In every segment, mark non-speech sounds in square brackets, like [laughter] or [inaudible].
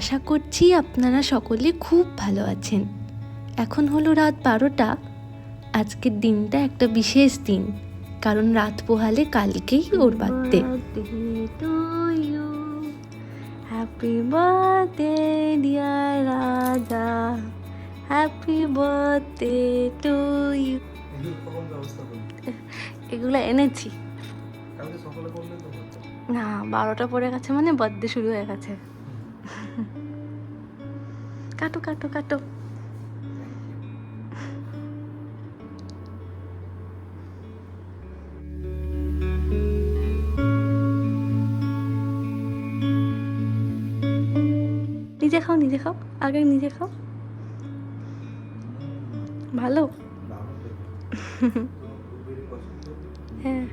আশা করছি আপনারা সকলে খুব ভালো আছেন। এখন হলো রাত বারোটা। আজকের দিনটা একটা বিশেষ দিন কারণ রাত পোহালে কালকেই ওর birthday. Happy birthday dear Raja happy birthday to you এগুলো এনেছি। না বারোটা পড়ে গেছে মানে বার্থডে শুরু হয়ে গেছে। কাটো কাটো কাটো নিজে খাও নিজে খাও। আগে নিজে খাও। ভালো। [laughs] হ্যাঁ।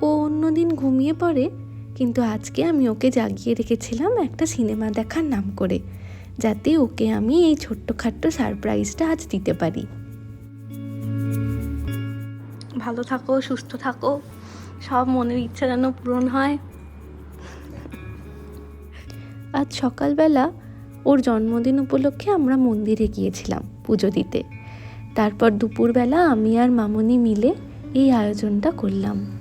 ও অন্যদিন ঘুমিয়ে পড়ে কিন্তু আজকে আমি ওকে জাগিয়ে রেখেছিলাম একটা সিনেমা দেখার নাম করে যাতে ওকে আমি এই ছোট্টখাট্ট সারপ্রাইজটা আজ দিতে পারি। ভালো থাকো সুস্থ থাকো সব মনের ইচ্ছা যেন পূরণ হয়। আজ সকালবেলা ওর জন্মদিন উপলক্ষে আমরা মন্দিরে গিয়েছিলাম পুজো দিতে। তারপর দুপুরবেলা আমি আর মামনি মিলে এই আয়োজনটা করলাম।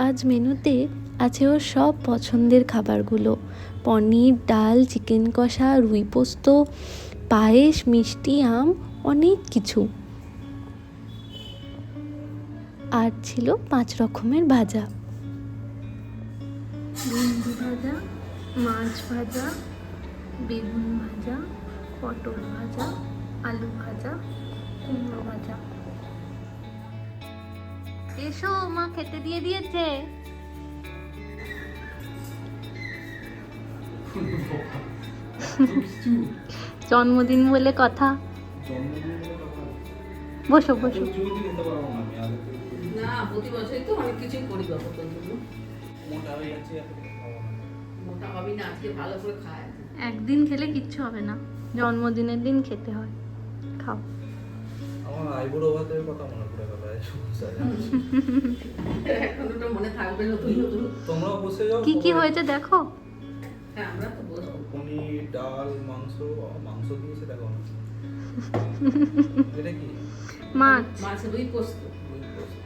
আজ মেনুতে আছে ওর সব পছন্দের খাবারগুলো। পনির, ডাল, চিকেন কষা, রুই পোস্ত, পায়েস, মিষ্টি, আম, অনেক কিছু। আর ছিল পাঁচ রকমের ভাজা। ভেন্ডি ভাজা, মাছ ভাজা, বেগুন ভাজা, পটল ভাজা, আলু ভাজা, কুমড়ো ভাজা। এসো মা খেতে দিয়ে দিয়েছে। জন্মদিন বলে কথা। বসো বসো। চুমুকে খেতে পারব না আমি আগে থেকে। না প্রতি বছরই তো অনেক কিছুই করি বাবা তোর জন্য। মোটা হয়ে যাচ্ছি, এত কিছু খাব না। মোটা হবি না আজকে ভালো করে খায়। একদিন খেলে কিচ্ছু হবে না। জন্মদিনের দিন খেতে হয়। খাও। আমার আইবুড়ো ভাতের কথা মনে পড়ে গেল এখন ওটা মনে থাকবে নতুন নতুন তোমরাও বসে যাও কি কি হয়েছে দেখো? হ্যাঁ আমরা তো বলব পনির ডাল মাংস মাংস দিয়েছে দেখো না। এটা কি? মাছ। মাছ রুই পোস্ত। ওই পোস্ত।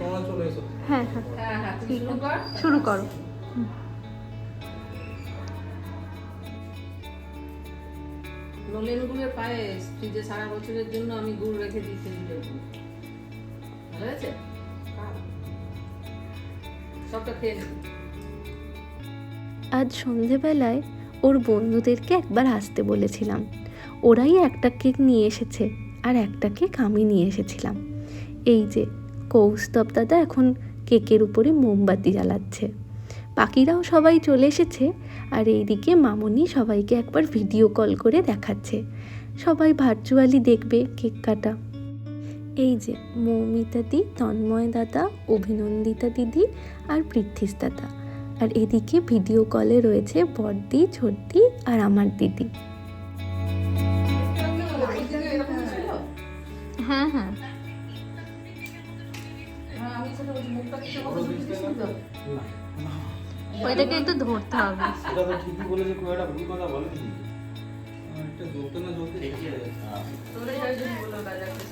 তোমরা চলে এসো। হ্যাঁ হ্যাঁ। হ্যাঁ হ্যাঁ শুরু কর। নলেন গুড়ের ফ্রিজে সারা বছরের জন্য আমি গুড় রেখে দিই ফ্রিজে ভালো সবটা খেয়ে আজ সন্ধেবেলায় ওর বন্ধুদেরকে একবার আসতে বলেছিলাম। ওরাই একটা কেক নিয়ে এসেছে আর একটা কেক আমি নিয়ে এসেছিলাম। এই যে, কৌস্তব দাদা এখন কেকের উপরে মোমবাতি জ্বালাচ্ছে। বাকিরাও সবাই চলে এসেছে আর এইদিকে মামনি সবাইকে একবার ভিডিও কল করে দেখাচ্ছে। সবাই ভার্চুয়ালি দেখবে কেক কাটা। এই যে মৌমিতা দি তন্ময় দাদা অভিনন্দিতা দিদি আর পৃথ্বীশ দাদা। আর এদিকে ভিডিও কলে রয়েছে বড়দি ছোটদি আর আমার দিদি। হ্যাঁ হ্যাঁ। হ্যাঁ, আমি ওইটাকে একটু ধরতে হবে এটা তো ঠিকই বলেছে খুব একটা ভুল কথা বলেনি এটা জ্বলতে না ঠিকই আছে রাজাকে।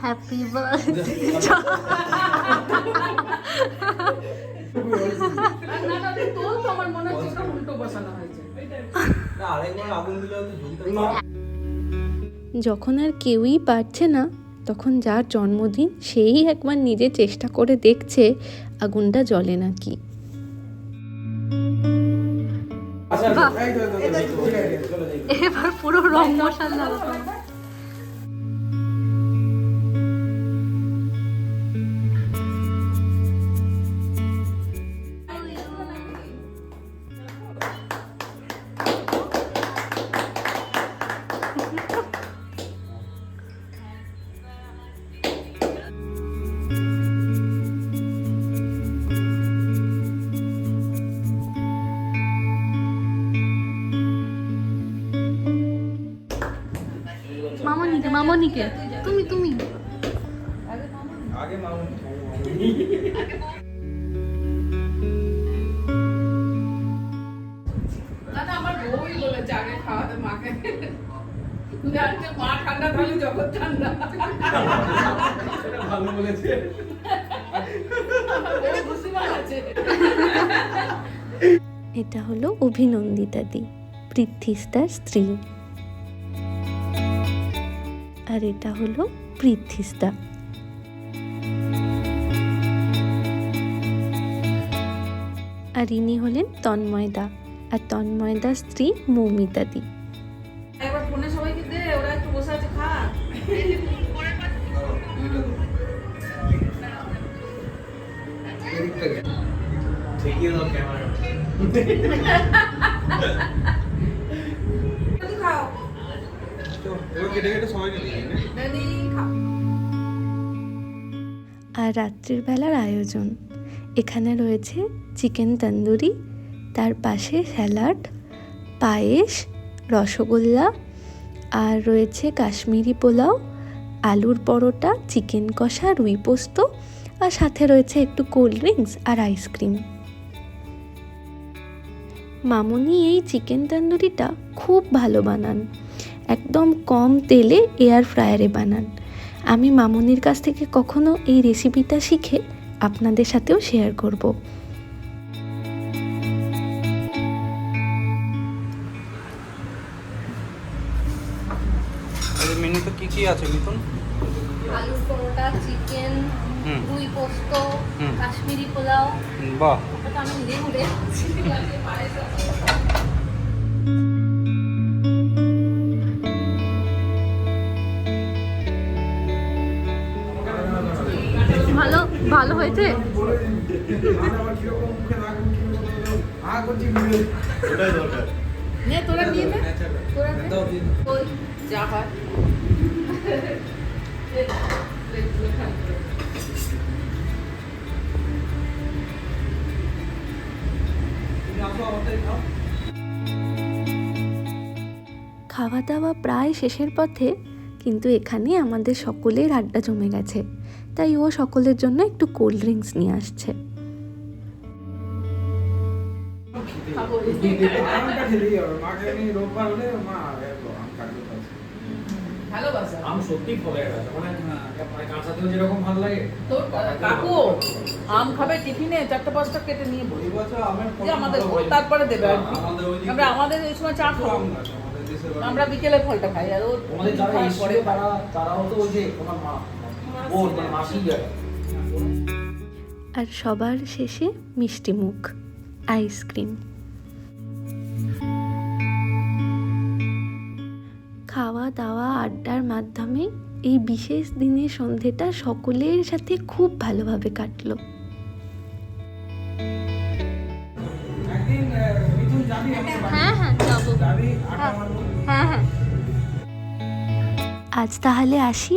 হ্যাপি বার্থডে আর না, না, তুই তোল তো, আমার মনে হচ্ছে উল্টো বসানো হয়েছে। না আরেকবার আগুন দিলে হয়তো জ্বলতে যখন আর কেউই পারছে না তখন যার জন্মদিন সেই একবার নিজে চেষ্টা করে দেখছে আগুনটা জ্বলে নাকি এবার পুরো রং মশালা মামনিকে? তুমি তুমি। আগে মামুনি ওই বলেছে আগে খাওয়াতে মাকে। জানছে মা ঠান্ডা থাকলে জগৎ ঠান্ডা। এটা ভালো বলেছে ও বুঝিমান এটা হলো অভিনন্দিতা দি পৃথ্বীস্তার স্ত্রী। আর এটা হলো পৃথ্বীস্তা আর ইনি হলেন তন্ময়দা আর তন্ময়দার স্ত্রী মৌমিতা দি একবার [laughs] কেটে কেটে খাও আর রাত্রির বেলার আয়োজন। এখানে রয়েছে চিকেন তন্দুরি তার পাশে স্যালাড পায়েস রসগোল্লা আর রয়েছে কাশ্মীরি পোলাও আলুর পরোটা চিকেন কষা রুই পোস্ত আর সাথে রয়েছে একটু কোল্ড ড্রিঙ্কস আর আইসক্রিম। মামুনি এই চিকেন তন্দুরিটা খুব ভালো বানান। একদম কম তেলে এয়ার ফ্রায়ারে বানান। আমি মামুনির কাছ থেকে কখনো এই রেসিপিটা শিখে আপনাদের সাথেও শেয়ার করব। মেনুতে কি কি আছে মিথুন আলুর পরোটা চিকেন রুই পোস্ত কাশ্মীরি পোলাও। বাহ। ওটা তো আমি [laughs] ভালো হয়েছে? তোরা নিয়ে নে। তোরা নে। ওই যা হয়। খাওয়া দাওয়া প্রায় শেষের পথে কিন্তু এখানে আমাদের সকলের আড্ডা জমে গেছে। তাই ও সকলের জন্য একটু কোল্ড ড্রিঙ্কস নিয়ে আসছে। আম সত্যি ফলে মানে মানে কাঁচাতেও যেরকম ভালো লাগে তোর কাকু আম খাবে টিফিনে চারটে পাঁচটা কেটে নিয়ে বলি আমাদের তারপরে দেবে আর আমরা আমাদের এই সময় চা খাব। আমরা বিকেলে ফলটা খাই আর ও তারাও তো ওই যে ওনার মা। বোন মানে মাসি যায় আর সবার শেষে মিষ্টি মুখ আইসক্রিম খাওয়া দাওয়া আড্ডার মাধ্যমে এই বিশেষ দিনের সন্ধেটা সকলের সাথে খুব ভালোভাবে কাটলো? হ্যাঁ হ্যাঁ। হ্যাঁ হ্যাঁ। আজ তাহলে আসি।